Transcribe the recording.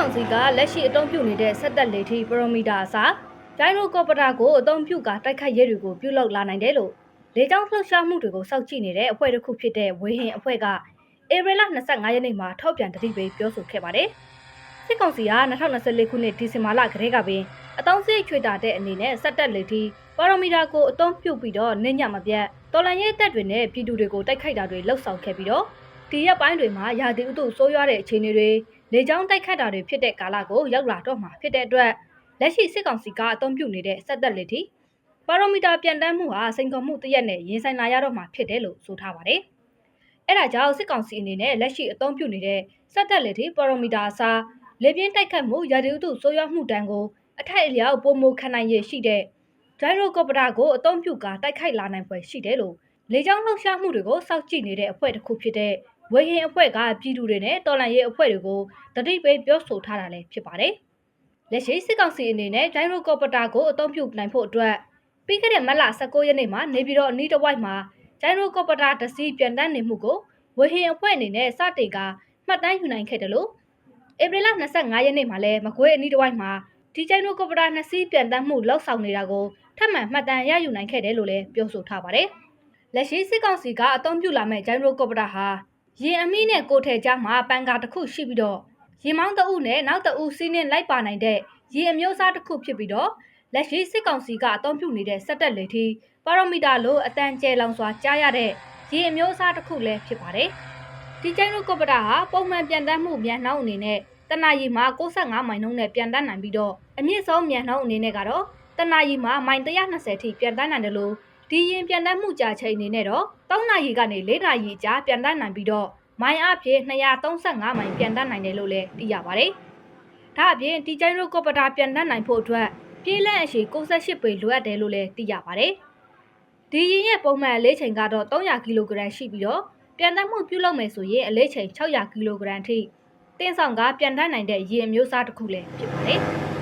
ကောင်စီကလက်ရှိအသုံးပြုနေတဲ့စက်တက်လေထီပရိုမီတာအစားဒိုင်ရိုကော်ပတာကိုအသုံးပြုကတိုက်ခိုက်ရဲတွေကိုပြုလုပ်လာနိုင်တယ်လို့လေကြောင်းလှုပ်ရှားမှုတွေကိုစောင့်ကြည့်နေတဲ့အဖွဲ့တစ်ခုဖြစ်တဲ့ဝေဟင်အဖွဲ့ကဧပြီလ25ရက်နေ့မှာထောက်ပြန်တတိပေးပြောဆိုခဲ့ပါတယ်။စစ်ကောင်စီက2024ခုနှစ်ဒီဇင်ဘာလကတည်းကပင်အတောင်းစိတ်ချွေတာတဲ့အနေနဲ့စက်တက်လေထီပရိုမီတာကိုအသုံးပြုပြီးတော့နေညမပြတ်တော်လန်ရဲတပ်တွေနဲ့ပြည်သူတွေကိုတိုက်ခိုက်တာတွေလှုပ်ဆောင်ခဲ့ပြီးတော့ဒီရက်ပိုင်းတွေမှာရာသီဥတုဆိုးရွားတဲ့အခြေအနေတွေ လေကြောင်းတိုက်ခတ်တာတွေဖြစ်တဲ့ကာလကိုရောက်လာတော့မှာဖြစ်တဲ့အတွက်လက်ရှိစစ်ကောင်စီကအသုံးပြုနေတဲ့စက်သက်လက်ထိပါရိုမီတာပြန်တန်းမှုဟာစိန်ခေါ်မှုတစ်ရက်နဲ့ရင်ဆိုင်လာရတော့မှာဖြစ်တယ်လို့ဆိုထားပါတယ်။အဲဒါကြောင့်စစ်ကောင်စီအနေနဲ့လက်ရှိအသုံးပြုနေတဲ့စက်သက်လက်ထိပါရိုမီတာအစားလေပြင်းတိုက်ခတ်မှုရာသီဥတုဆိုးရွားမှုတန်းကိုအထက်အလျောက်ပုံမခံနိုင်ရရှိတဲ့ဒိုင်ရိုကော်ပတာကိုအသုံးပြုကာတိုက်ခိုက်လာနိုင်ဖွယ်ရှိတယ်လို့လေကြောင်းလှုပ်ရှားမှုတွေကိုစောင့်ကြည့်နေတဲ့အဖွဲ့တစ်ခုဖြစ်တဲ့ ဝေဟင်အဖွဲ့ကပြည်သူတွေနဲ့တော်လန်ရေးအဖွဲ့တွေကိုတတိပိပြောဆိုထားတာလည်းဖြစ်ပါတယ်။လက်ရှိစစ်ကောင်စီအနေနဲ့ဒိုင်ရိုကော်ပတာကိုအသုံးပြုနိုင်ဖို့အတွက်ပြီးခဲ့တဲ့မတ်လ19ရက်နေ့မှာနေပြည်တော်အနီးတစ်ဝိုက်မှာဒိုင်ရိုကော်ပတာတစ်စီးပြန်တန်းနေမှုကိုဝေဟင်အဖွဲ့အနေနဲ့စတင်ကမှတ်တမ်းယူနိုင်ခဲ့တယ်လို့ဧပြီလ25ရက်နေ့မှာလည်းမကွေးအနီးတစ်ဝိုက်မှာဒီကျိုင်းရိုကော်ပတာနှစ်စီးပြန်တန်းမှုလောက်ဆောင်နေတာကိုထပ်မံမှတ်တမ်းရယူနိုင်ခဲ့တယ်လို့လည်းပြောဆိုထားပါတယ်။လက်ရှိစစ်ကောင်စီကအသုံးပြုလာမဲ့ကျိုင်းရိုကော်ပတာဟာ ရင်အမိနဲ့ကိုထဲကြားမှာပန်ကာတစ်ခုရှိပြီးတော့ရင်မောင်းတအုပ်နဲ့နောက်တအုပ်စီးနှင်းလိုက်ပါနိုင်တဲ့ရင်အမျိုးအစားတစ်ခုဖြစ်ပြီးတော့လက်ရှိစစ်ကောင်စီကအသုံးပြုနေတဲ့စက်တက်လေထီပါရိုမီတာလိုအတန်ကျဲလောင်စွာကြားရတဲ့ရင်အမျိုးအစားတစ်ခုလည်းဖြစ်ပါတယ်။ဒီကျိုင်းတို့ကော်ပတာဟာပုံမှန်ပြန်တမ်းမှုမြန်နှောင်းအနေနဲ့တနအီမှာ65မိုင်နှုန်းနဲ့ပြန်တမ်းနိုင်ပြီးတော့အမြင့်ဆုံးမြန်နှောင်းအနေနဲ့ကတော့တနအီမှာမိုင်120ထိပြန်တမ်းနိုင်တယ်လို့ ဒီရင်ပြန်တမ်းမှုကြာချိန်အနေနဲ့တော့3နာရီကနေ4နာရီကြာပြန်တမ်းနိုင်ပြီးတော့မိုင်အဖြစ်235မိုင်ပြန်တန်းနိုင်တယ်လို့လည်းသိရပါတယ်။ဒါအပြင်ဒီကျိုင်းရိုကော်ပတာပြန်တန်းနိုင်ဖို့အတွက်ပြေးလန့်အရှိ68ပေလိုအပ်တယ်လို့လည်းသိရပါတယ်။ဒီရင်ရဲ့ပုံမှန်အလေးချိန်ကတော့300ကီလိုဂရမ်ရှိပြီးတော့ပြန်တန်းမှုပြုလုပ်မယ်ဆိုရင်အလေးချိန်600ကီလိုဂရမ်ထိတင်းဆောင်ကပြန်တန်းနိုင်တဲ့ရင်အမျိုးအစားတစ်ခုလည်းဖြစ်ပါတယ်။